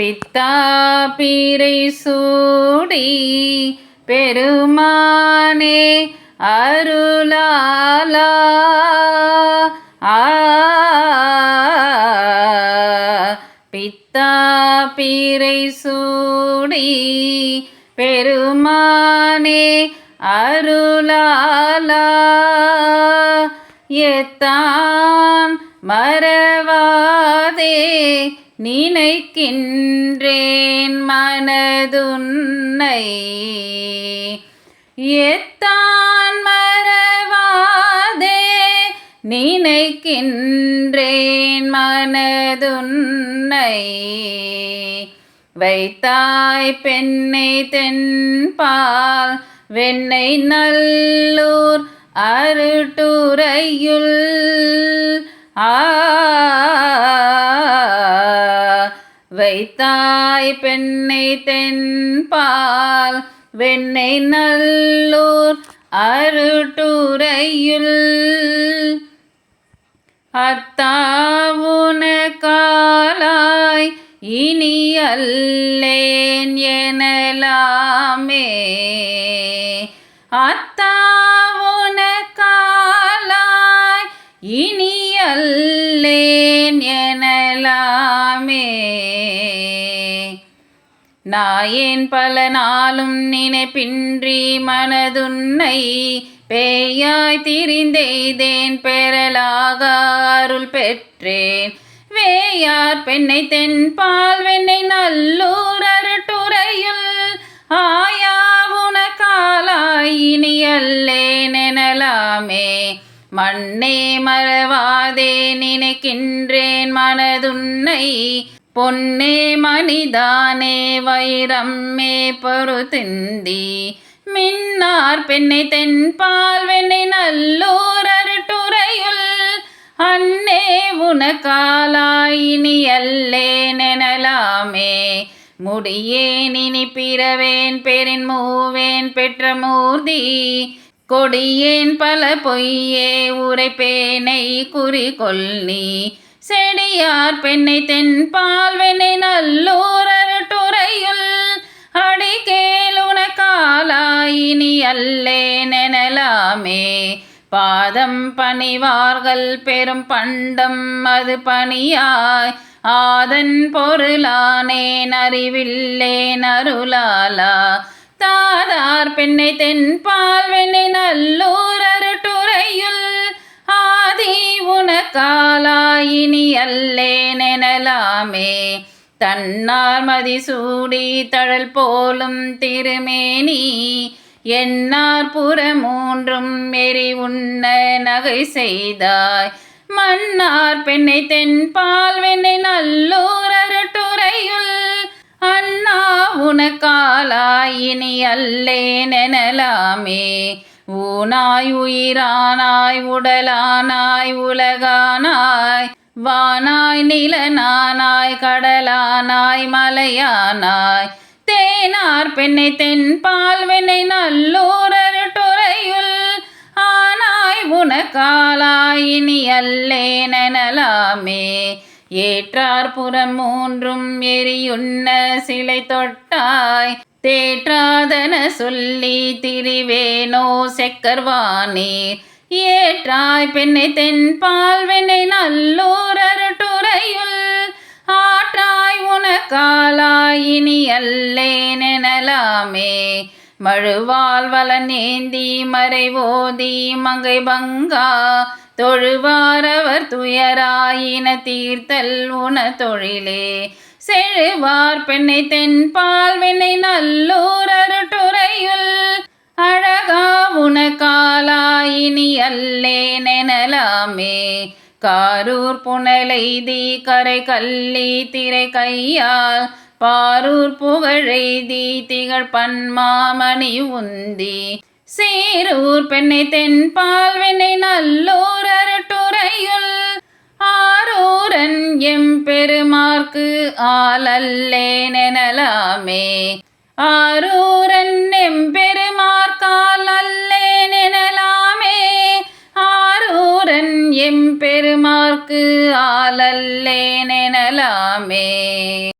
பித்தா பீரை சூடி பெருமானே அருளாலா. ஆ பித்தா பீரை சூடி பெருமானே அருளாலா. எத்தான் மறவாதே நினைக்கின்றேன் மனதுன்னை. எத்தான் மறவாதே நினைக்கின்றேன் மனதுன்னை. வைத்தாய் பெண்ணை தென்பால் வெண்ணை நல்லூர் அருட்டுரையுள். வைத்தாய் பெண்ணை தென்பால் வெண்ணை நல்லூர் அருட்டுரையுள் அத்தாவுன காலாய் இனி அல்லேன் எனலாமே அத்தாவுன காலாய் இனி அல்லேன் எனலாமே. நாயேன் பல நாளும் நினைப்பின்றி மனதுன்னை பேயாய் திரிந்தெய்தேன் பெறலாக அருள் பெற்றேன். வேயார் பெண்ணை தென்பால் வெண்ணை நல்லூர் அருட்டுரையுள் ஆயா உனக்காலாய் இனி எனலாமே. மண்ணே மறவாதே நினைக்கின்றேன் மனதுன்னை. பொன்னே மணிதானே வைரம்மே பொறுத்திந்தி மின்னார் பெண்ணை தென்பால் வெண்ணை நல்லூர் அருட்டுரையுள். அன்னே உனக்காலாயினி அல்லேன் எனலாமே முடியேன் இனி பிறவேன் பெரின் மூவேன் பெற்ற மூர்த்தி. கொடியேன் பல பொய்யே உரைப்பேனை குறி நீ. செடியார் பெண்ணை தென்பால் வெண்ணை நல்லூர் அருட்டுரையுள். அடிகேலுனக்காலாயினி அல்லே நெனலாமே. பாதம் பணிவார்கள் பெரும் பண்டம் அது பணியாய். ஆதன் பொருளானேன் அறிவில்லேன் அருளாலா. தாதார் பெண்ணை தென்பால் வெண்ணை நல்லூர் அருட்டுரையுள். ஆதி உனக்காலாயினி அல்லேன் எனலாமே தன்னார் மதிசூடி தழல் போலும் திருமேனி. என்னார் புற மூன்றும் எரி உண்ண நகை செய்தாய். மன்னார் பெண்ணை தென்பால் வெண்ணை நல்லூர் அருட்டுரையுள். அண்ணா உனக்காலாயினி அல்லே நெனலாமே. ஊனாய் உயிரானாய் உடலானாய் உலகானாய். வானாய் நிலனானாய் கடலானாய் மலையானாய். தேனார் பெண்ணை தென்பால் வெண்ணை நல்லூரர் துறையுள் ஆனாய் உனக்காலாயினி அல்லே நெனலாமே. ஏற்றார் புறம் மூன்றும் எரியுண்ண சிலை தொட்டாய். தேற்றாதன சொல்லி திரிவேனோ செக்கர்வானீர் ஏற்றாய் பெண்ணை தென்பால் வெண்ணை நல்லூர் அருட்டுரையுள். ஆற்றாய் உனக்காலாயினி அல்லேன் எனலாமே. மழுவால் வலநேந்தி மறைவோதி மங்கை பங்கா. தொழுவாரவர் துயராயின தீர்த்தல் உன தொழிலே. செழுவார் பெண்ணை தென்பால் வினை நல்லூர் அருட்டுரையுள். அழகா உனக்காலாயினி அல்லே நெனலாமே. காரூர் புனலைதி கரை கல்லி திரை கையால் பாரூர் புகழெய்தி திகழ் பன்மாமணி உந்தி. சீரூர் பெண்ணை தென்பால் வெண்ணை நல்லூர் அருட்டுரையுள். ஆரூரன் எம் பெருமார்க்கு ஆளல்லே நெனலாமே ஆரூரன் எம் எம் பெருமார்க்கு